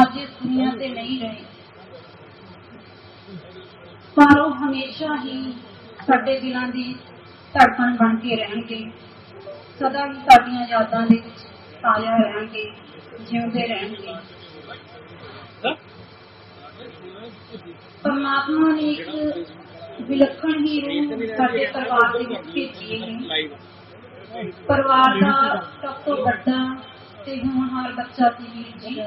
ਅੱਜ ਇਸ ਦੁਨੀਆ ਤੇ ਨਹੀਂ ਰਹੇ। ਪਰ ਉਹ ਹਮੇਸ਼ਾ ਹੀ ਸਾਡੇ ਦਿਲਾਂ ਦੀ ਧੜਕਣ ਬਣ ਕੇ ਰਹਿਣਗੇ। ਸਦਾ ਹੀ ਸਾਡੀਆਂ ਯਾਦਾਂ ਦੇ ਵਿੱਚ ਤਾਜ਼ਾ ਰਹਿਣਗੇ, ਜਿਉਂਦੇ ਰਹਿਣਗੇ। ਪਰਮਾਤਮਾ ਨੇ ਇੱਕ ਵਿਲੱਖਣ ਹੀ ਰੂਹ ਸਾਡੇ ਪਰਿਵਾਰ ਦੇ ਵਿੱਚ ਭੇਜੀ ਹੈ। ਪਰਿਵਾਰ ਦਾ ਸਭ ਤੋਂ ਵੱਡਾ ਤੇ ਹੋਣਹਾਰ ਬੱਚਾ ਸੀ ਵੀਰ ਜੀ।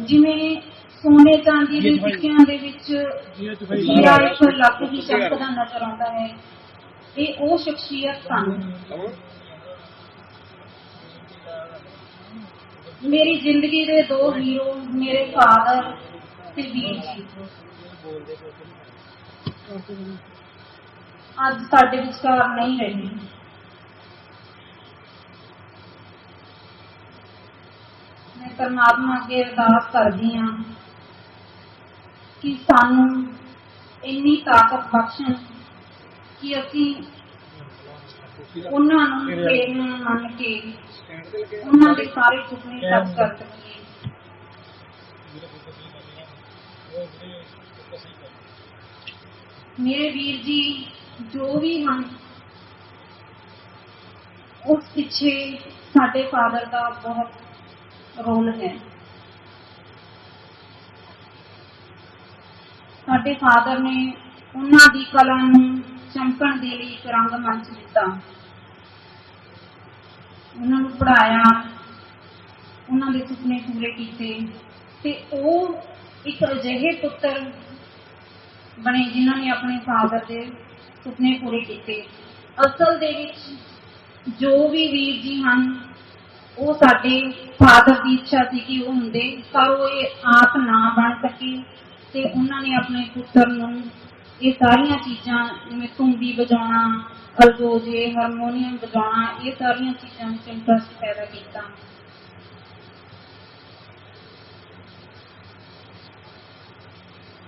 ਜਿਵੇਂ ਸੋਨੇ ਚਾਂਦੀ ਦੇ ਸਿੱਕਿਆਂ ਦੇ ਵਿੱਚ ਹੀਰਾ ਇੱਕ ਲੱਖ ਹੀ ਚਮਕਦਾ ਨਜ਼ਰ ਆਉਂਦਾ ਹੈ। ਇਹ ਉਹ ਸ਼ਖਸੀਅਤ ਸਨ। ਮੇਰੀ ਜ਼ਿੰਦਗੀ ਦੇ ਦੋ ਹੀਰੋ ਮੇਰੇ ਫਾਦਰ ਤੇ ਵੀਰ ਜੀ। ਅੱਜ ਸਾਡੇ ਵਿਚਕਾਰ ਨਹੀਂ ਰਹੇ। ਮੈਂ ਪਰਮਾਤਮਾ ਅੱਗੇ ਅਰਦਾਸ ਕਰਦੀ ਹਾਂ ਕਿ ਸਾਨੂੰ ਇੰਨੀ ਤਾਕਤ ਬਖਸ਼ਣ ਕਿ ਅਸੀਂ ਉਹਨਾਂ ਨੂੰ ਪ੍ਰੇਰਨਾ ਮੰਨ ਕੇ ਉਹਨਾਂ ਦੇ ਸਾਰੇ ਸੁਪਨੇ ਸੱਚ ਕਰ ਸਕੀਏ। ਮੇਰੇ ਵੀਰ ਜੀ ਜੋ ਵੀ ਹਨ ਉਸ ਪਿੱਛੇ ਸਾਡੇ ਫਾਦਰ ਦਾ ਬਹੁਤ ਰੋਲ ਹੈ। ਸਾਡੇ ਫਾਦਰ ਨੇ ਉਹਨਾਂ ਦੀ ਕਲਾ ਨੂੰ ਚਮਕਣ ਦੇ ਲਈ ਇੱਕ ਰੰਗ ਮੰਚ ਦਿੱਤਾ। ਉਹਨਾਂ ਨੂੰ ਪੜਾਇਆ ਉਹਨਾਂ ਦੇ ਸੁਪਨੇ ਪੂਰੇ ਕੀਤੇ ਤੇ ਉਹ ਇੱਕ ਅਜਿਹੇ ਪੁੱਤਰ ਬਣੇ ਜਿਨ੍ਹਾਂ ਨੇ ਆਪਣੇ ਫਾਦਰ ਦੇ ਸੁਪਨੇ ਪੂਰੇ ਕੀਤੇ। ਅਸਲ ਦੇ ਵਿੱਚ ਜੋ ਵੀ ਵੀਰ ਜੀ ਹਨ ਉਹ ਸਾਡੇ ਫਾਦਰ ਦੀ ਇੱਛਾ ਸੀ ਕਿ ਉਹ ਹੁੰਦੇ, ਪਰ ਉਹ ਇਹ ਆਪ ਨਾ ਬਣ ਸਕੇ ਤੇ ਉਹਨਾਂ ਨੇ ਆਪਣੇ ਪੁੱਤਰ ਨੂੰ ਇਹ ਸਾਰੀਆਂ ਚੀਜ਼ਾਂ, ਜਿਵੇਂ ਤੁੰਬੀ ਵਜਾਉਣਾ, ਅਲਗੋਜੇ, ਹਾਰਮੋਨੀਅਮ ਵਜਾਉਣਾ, ਇਹ ਸਾਰੀਆਂ ਚੀਜ਼ਾਂ ਵਿੱਚ ਇੰਟਰਸਟ ਪੈਦਾ ਕੀਤਾ।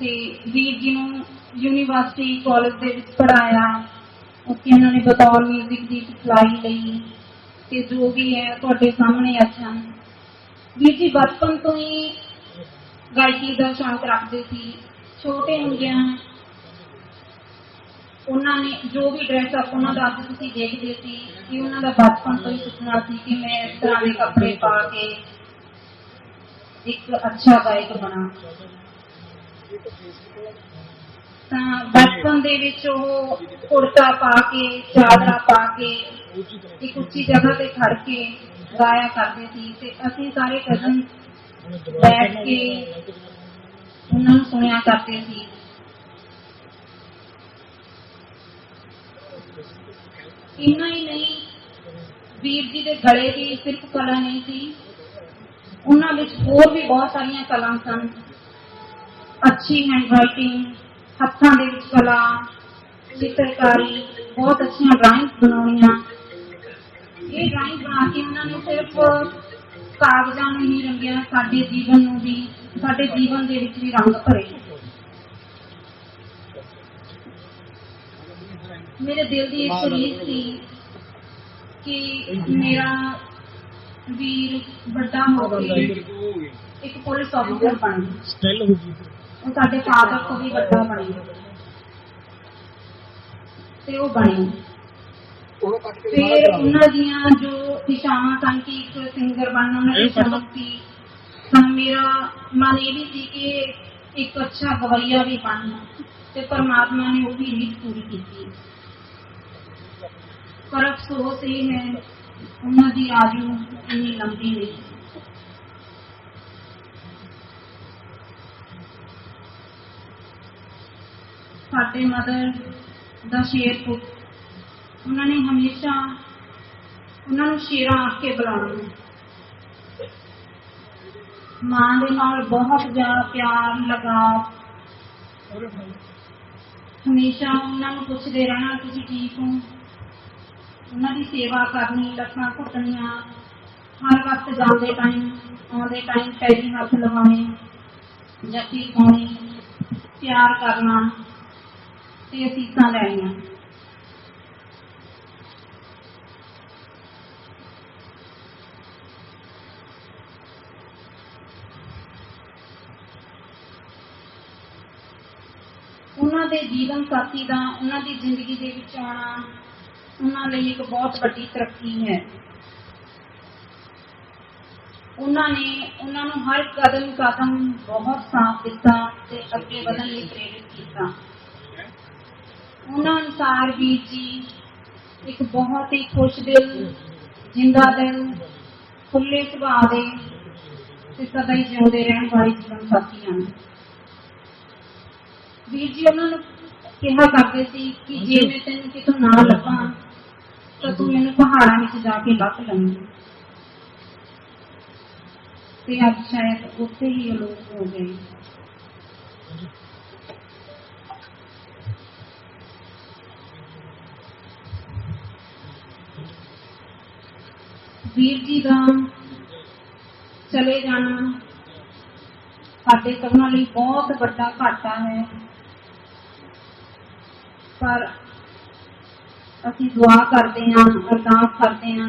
ਤੇ ਵੀਰ ਜੀ ਨੂੰ ਯੂਨੀਵਰਸਿਟੀ, ਕਾਲਜ ਦੇ ਵਿੱਚ ਪੜਾਇਆ ਉੱਥੇ ਉਹਨਾਂ ਨੇ ਬਤੌਰ 뮤직 ਦੀ ਸਿਖਲਾਈ ਲਈ। ਤੇ ਜੋ ਵੀ ਹੈ ਤੁਹਾਡੇ ਸਾਹਮਣੇ ਅੱਜ ਹਨ ਵੀਰ ਜੀ ਬਚਪਨ ਤੋਂ ਹੀ ਗਾਇਕੀ ਦਾ ਸ਼ੌਂਕ ਰੱਖਦੇ ਸੀ। ਛੋਟੇ ਹੁੰਦਿਆਂ ਉਹਨਾਂ ਨੇ ਜੋ ਵੀ ਡਰੈਸ ਅਪ ਉਹਨਾਂ ਦਾ ਅੱਜ ਤੁਸੀਂ ਦੇਖਦੇ ਸੀ ਕਿ ਉਹਨਾਂ ਦਾ ਬਚਪਨ ਤੋਂ ਹੀ ਸੁਪਨਾ ਸੀ ਕਿ ਮੈਂ ਇਸ ਤਰ੍ਹਾਂ ਦੇ ਕੱਪੜੇ ਪਾ ਕੇ ਇੱਕ ਅੱਛਾ ਗਾਇਕ ਬਣਾ। ਤਾਂ ਬਚਪਨ ਦੇ ਵਿੱਚ ਉਹ ਕੁੜਤਾ ਪਾ ਕੇ, ਚਾਦਰਾ ਪਾ ਕੇ ਇੱਕ ਉੱਚੀ ਜਗ੍ਹਾ ਤੇ ਖੜ ਕੇ ਗਾਇਆ ਕਰਦੇ ਸੀ ਤੇ ਅਸੀਂ ਸਾਰੇ ਕਜ਼ਨ ਬੈਠ ਕੇ ਉਹਨਾਂ ਨੂੰ ਸੁਣਿਆ ਕਰਦੇ ਸੀ। ਇੰਨਾ ਹੀ ਨਹੀਂ, ਵੀਰ ਜੀ ਦੇ ਗਲੇ ਦੀ ਸਿਰਫ ਕਲਾ ਨਹੀਂ ਸੀ। ਉਹਨਾਂ ਵਿੱਚ ਹੋਰ ਵੀ ਬਹੁਤ ਸਾਰੀਆਂ ਕਲਾ ਸਨ। ਅੱਛੀ ਹੈਂਡਰਾਈਟਿੰਗ ਹੱਥਾਂ ਦੇ ਵਿੱਚ ਕਲਾ, ਚਿੱਤਰਕਾਰੀ, ਬਹੁਤ ਅੱਛੀਆਂ ਡਰਾਇੰਗਸ ਬਣਾਉਣੀਆਂ। ਇਹ ਡਰਾਇੰਗ ਬਣਾ ਕੇ ਉਹਨਾਂ ਨੇ ਸਿਰਫ ਕਾਗਜ਼ਾਂ ਨੂੰ ਹੀ ਰੰਗਿਆ ਸਾਡੇ ਜੀਵਨ ਨੂੰ ਵੀ ਸਾਡੇ ਜੀਵਨ ਦੇ ਵਿੱਚ ਵੀ ਰੰਗ ਭਰੇ। ਮੇਰੇ ਦਿਲ ਦੀ ਇੱਕ ਰੀਸ ਸੀ ਕਿ ਮੇਰਾ ਵੀਰ ਵੱਡਾ ਹੋ ਕੇ ਇੱਕ ਪੁਲਿਸ ਆਫੀਸਰ ਬਣ ਸਟਿਲ ਹੋ ਗਈ। ਉਹ ਸਾਡੇ ਫਾਦਰ ਤੋਂ ਵੀ ਵੱਡਾ ਬਣੇ ਤੇ ਉਹ ਬਣੇ। ਫਿਰ ਉਹਨਾਂ ਦੀਆਂ ਜੋ ਦਿਸ਼ਾਵਾਂ ਸਨ ਕਿ ਇੱਕ ਸਿੰਗਰ ਬਣਨਾ ਉਹਨਾਂ ਦੀ ਸ਼ੌਕ ਸੀ ਤਾਂ ਮੇਰਾ ਮਨ ਇਹ ਵੀ ਸੀ ਕਿ ਇੱਕ ਅੱਛਾ ਗਵਈਆ ਵੀ ਬਣਨਾ। ਤੇ ਪਰਮਾਤਮਾ ਨੇ ਉਹ ਵੀ ਰੀਤ ਪੂਰੀ ਕੀਤੀ। ਪਰ ਅਫਸੋਸ ਇਹ ਹੈ ਉਹਨਾਂ ਦੀ ਆਯੂ ਇੰਨੀ ਲੰਬੀ ਨਹੀਂ। ਸਾਡੇ ਮਦਰ ਦਾ ਸ਼ੇਰ ਪੁੱਤ ਉਹਨਾਂ ਨੇ ਹਮੇਸ਼ਾ ਉਹਨਾਂ ਨੂੰ ਸ਼ੇਰਾਂ ਆਖ ਕੇ ਬੁਲਾਉਣਾ ਮਾਂ ਦੇ ਨਾਲ ਬਹੁਤ ਜ਼ਿਆਦਾ ਪਿਆਰ ਲਗਾਵ ਹਮੇਸ਼ਾ ਉਹਨਾਂ ਨੂੰ ਪੁੱਛਦੇ ਰਹਿਣਾ, ਤੁਸੀਂ ਠੀਕ ਹੋ? ਉਹਨਾਂ ਦੀ ਸੇਵਾ ਕਰਨੀ ਲੱਖਾਂ ਘੁੱਟਣੀਆਂ, ਹਰ ਵਕਤ ਜਾਂਦੇ ਟਾਈਮ ਆਉਂਦੇ ਟਾਈਮ ਪੈਰੀ ਹੱਥ ਲਗਾਉਣੇ ਜੱਤੀ ਪਾਉਣੀ, ਪਿਆਰ ਕਰਨਾ, ਤੇ ਅਸੀਸਾਂ ਲੈਣੀਆਂ। ਦੇ ਜੀਵਨ ਸਾਥੀ ਦਾ, ਉਹਨਾਂ ਦੀ ਜ਼ਿੰਦਗੀ ਦੇ ਵਿੱਚ ਆਉਣਾ, ਉਹਨਾਂ ਲਈ ਇੱਕ ਬਹੁਤ ਵੱਡੀ ਤਰੱਕੀ ਹੈ। ਉਹਨਾਂ ਨੇ, ਉਹਨਾਂ ਨੂੰ ਹਰ ਕਦਮ ਕਦਮ ਬਹੁਤ ਸਾਥ ਦਿੱਤਾ ਤੇ ਅੱਗੇ ਵਧਣ ਲਈ ਪ੍ਰੇਰਿਤ ਕੀਤਾ। ਉਹਨਾਂ ਅਨੁਸਾਰ ਵੀਰ ਜੀ, ਇੱਕ ਬਹੁਤ ਹੀ ਖੁਸ਼ ਦਿਲ, ਜਿੰਦਾ ਦਿਲ ਖੁੱਲੇ ਸੁਭਾਅ ਦੇ ਤੇ ਸਦਾ ਹੀ ਜਿਉਂਦੇ ਰਹਿਣ ਵਾਲੇ ਜੀਵਨ ਸਾਥੀ ਹਨ। ਵੀਰ ਜੀ ਉਹਨਾਂ ਨੂੰ ਕਿਹਾ ਕਰਦੇ ਸੀ ਕਿ ਜੇ ਮੈਂ ਤੈਨੂੰ ਕਿਤੋਂ ਨਾ ਲੱਭਾਂ ਤਾਂ ਤੂੰ ਮੈਨੂੰ ਪਹਾੜਾਂ ਵਿੱਚ ਜਾ ਕੇ ਲੱਭ ਲਵੇਂ ਤੇ ਅੱਜ ਸ਼ਾਇਦ ਉੱਥੇ ਹੀ ਅਲੋਪ ਹੋ ਗਏ। ਵੀਰ ਜੀ ਦਾ ਚਲੇ ਜਾਣਾ ਸਾਡੇ ਸਭਨਾਂ ਲਈ ਬਹੁਤ ਵੱਡਾ ਘਾਟਾ ਹੈ। ਪਰ ਅਸੀਂ ਦੁਆ ਕਰਦੇ ਹਾਂ ਅਰਦਾਸ ਕਰਦੇ ਹਾਂ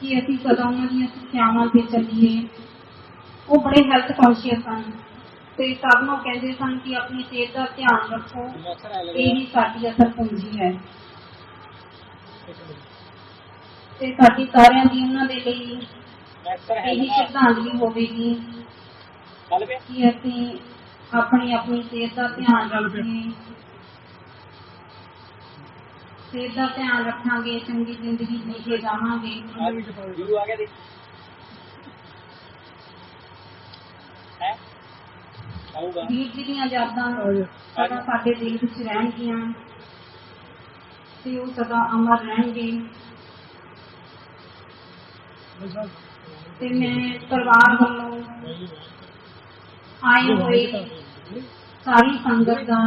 ਕਿ ਅਸੀਂ ਉਹਨਾਂ ਦੀਆਂ ਸਿੱਖਿਆਵਾਂ ਤੇ ਚੱਲੀਏ। ਉਹ ਬੜੇ ਹੈਲਥ ਕੌਨਸ਼ੀਅਸ ਹਨ ਤੇ ਸਭ ਨੂੰ ਕਹਿੰਦੇ ਸਨ ਕਿ ਆਪਣੀ ਸਿਹਤ ਦਾ ਧਿਆਨ ਰੱਖੋ। ਇਹ ਹੀ ਸਾਡੀ ਅਸਲ ਪੂੰਜੀ ਹੈ। ਤੇ ਸਾਡੀ ਸਾਰਿਆਂ ਦੀ ਉਹਨਾਂ ਦੇ ਲਈ ਇਹੀ ਸ਼ਰਧਾਂਜਲੀ ਹੋਵੇਗੀ ਕਿ ਅਸੀਂ ਆਪਣੀ ਆਪਣੀ ਸਿਹਤ ਦਾ ਧਿਆਨ ਰੱਖੀਏ ਸਿਹਤ ਦਾ ਧਿਆਨ ਰੱਖਾਂਗੇ ਚੰਗੀ ਜ਼ਿੰਦਗੀ ਜੀ ਕੇ ਜਾਵਾਂਗੇ। ਗੁਰੂ ਆ ਗਿਆ ਦੇਖ। ਹੈ? ਆਊਗਾ। ਵੀਰ ਜੀ ਦੀਆਂ ਯਾਦਾਂ ਸਦਾ ਸਾਡੇ ਦਿਲ ਵਿੱਚ ਰਹਿਣਗੀਆਂ ਤੇ ਉਹ ਸਦਾ ਅਮਰ ਰਹਿਣਗੇ। ਤੇ ਮੈਂ ਪਰਿਵਾਰ ਵੱਲੋਂ ਆਏ ਹੋਏ ਸਾਰੀ ਸੰਗਤ ਦਾ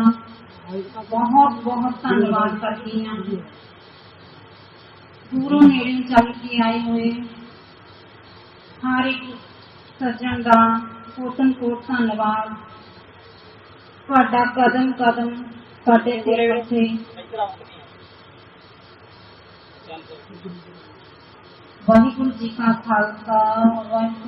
ਬਹੁਤ ਬਹੁਤ ਧੰਨਵਾਦ ਕਰਦੀ ਹਾਂ। ਦੂਰੋਂ ਨੇੜੇ ਚੱਲ ਕੇ ਆਏ ਹੋਏ ਹਰ ਇੱਕ ਸੱਜਣ ਦਾ ਕੋਟਨ ਕੋਟ ਧੰਨਵਾਦ। ਤੁਹਾਡਾ ਕਦਮ ਕਦਮ ਸਾਡੇ ਸਿਰ ਉੱਤੇ। ਵਾਹਿਗੁਰੂ ਜੀ ਕਾ ਖਾਲਸਾ, ਵਾਹਿਗੁਰੂ